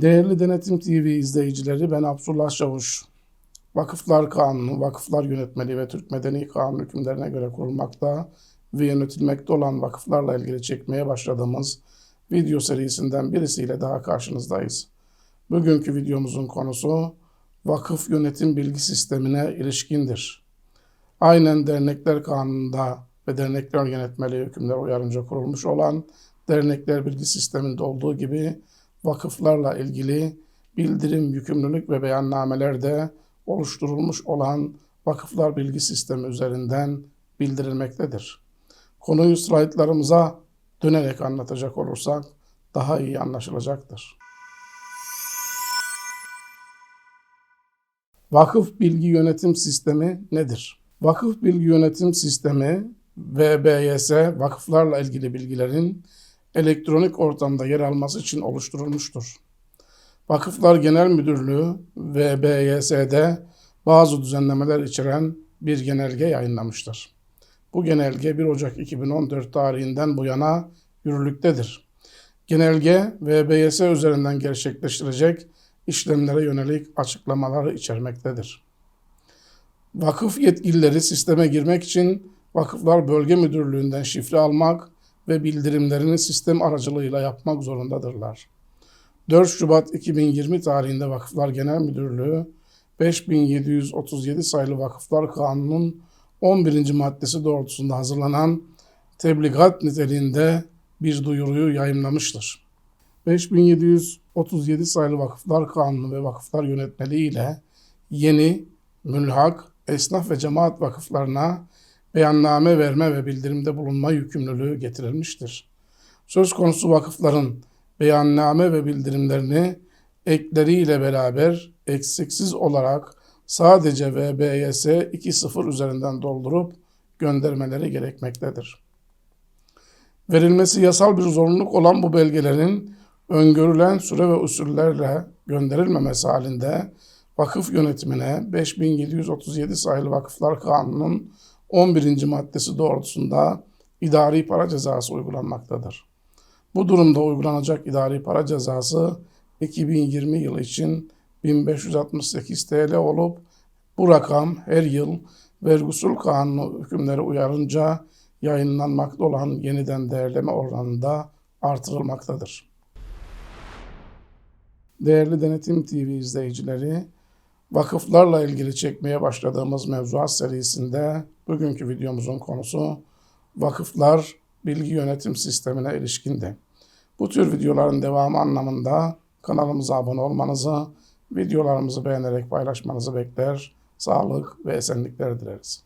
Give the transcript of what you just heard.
Değerli Denetim TV izleyicileri ben Abdullah Çavuş. Vakıflar Kanunu, Vakıflar Yönetmeliği ve Türk Medeni Kanunu hükümlerine göre kurulmakta ve yönetilmekte olan vakıflarla ilgili çekmeye başladığımız video serisinden birisiyle daha karşınızdayız. Bugünkü videomuzun konusu vakıf yönetim bilgi sistemine ilişkindir. Aynen dernekler kanununda ve dernekler yönetmeliği hükümler uyarınca kurulmuş olan dernekler bilgi sisteminde olduğu gibi vakıflarla ilgili bildirim, yükümlülük ve beyannamelerde oluşturulmuş olan vakıflar bilgi sistemi üzerinden bildirilmektedir. Konuyu slaytlarımıza dönerek anlatacak olursak daha iyi anlaşılacaktır. Vakıf Bilgi Yönetim Sistemi nedir? Vakıf Bilgi Yönetim Sistemi VBYS vakıflarla ilgili bilgilerin elektronik ortamda yer alması için oluşturulmuştur. Vakıflar Genel Müdürlüğü VBYS'de bazı düzenlemeler içeren bir genelge yayınlamıştır. Bu genelge 1 Ocak 2014 tarihinden bu yana yürürlüktedir. Genelge VBYS üzerinden gerçekleştirecek işlemlere yönelik açıklamaları içermektedir. Vakıf yetkilileri sisteme girmek için Vakıflar Bölge Müdürlüğü'nden şifre almak ve bildirimlerini sistem aracılığıyla yapmak zorundadırlar. 4 Şubat 2020 tarihinde Vakıflar Genel Müdürlüğü 5737 sayılı Vakıflar Kanunu'nun 11. maddesi doğrultusunda hazırlanan tebligat niteliğinde bir duyuruyu yayımlamıştır. 5737 sayılı Vakıflar Kanunu ve Vakıflar Yönetmeliği ile yeni, mülhak, esnaf ve cemaat vakıflarına beyanname verme ve bildirimde bulunma yükümlülüğü getirilmiştir. Söz konusu vakıfların beyanname ve bildirimlerini ekleriyle beraber eksiksiz olarak sadece VBYS 2.0 üzerinden doldurup göndermeleri gerekmektedir. Verilmesi yasal bir zorunluluk olan bu belgelerin öngörülen süre ve usullerle gönderilmemesi halinde vakıf yönetimine 5737 sayılı Vakıflar Kanunu'nun 11. maddesi doğrultusunda idari para cezası uygulanmaktadır. Bu durumda uygulanacak idari para cezası 2020 yılı için 1568 TL olup bu rakam her yıl vergi kanunu hükümleri uyarınca yayınlanmakta olan yeniden değerleme oranında artırılmaktadır. Değerli Denetim TV izleyicileri, vakıflarla ilgili çekmeye başladığımız mevzuat serisinde bugünkü videomuzun konusu vakıflar bilgi yönetim sistemine ilişkindi. Bu tür videoların devamı anlamında kanalımıza abone olmanızı, videolarımızı beğenerek paylaşmanızı bekler, sağlık ve esenlikler dileriz.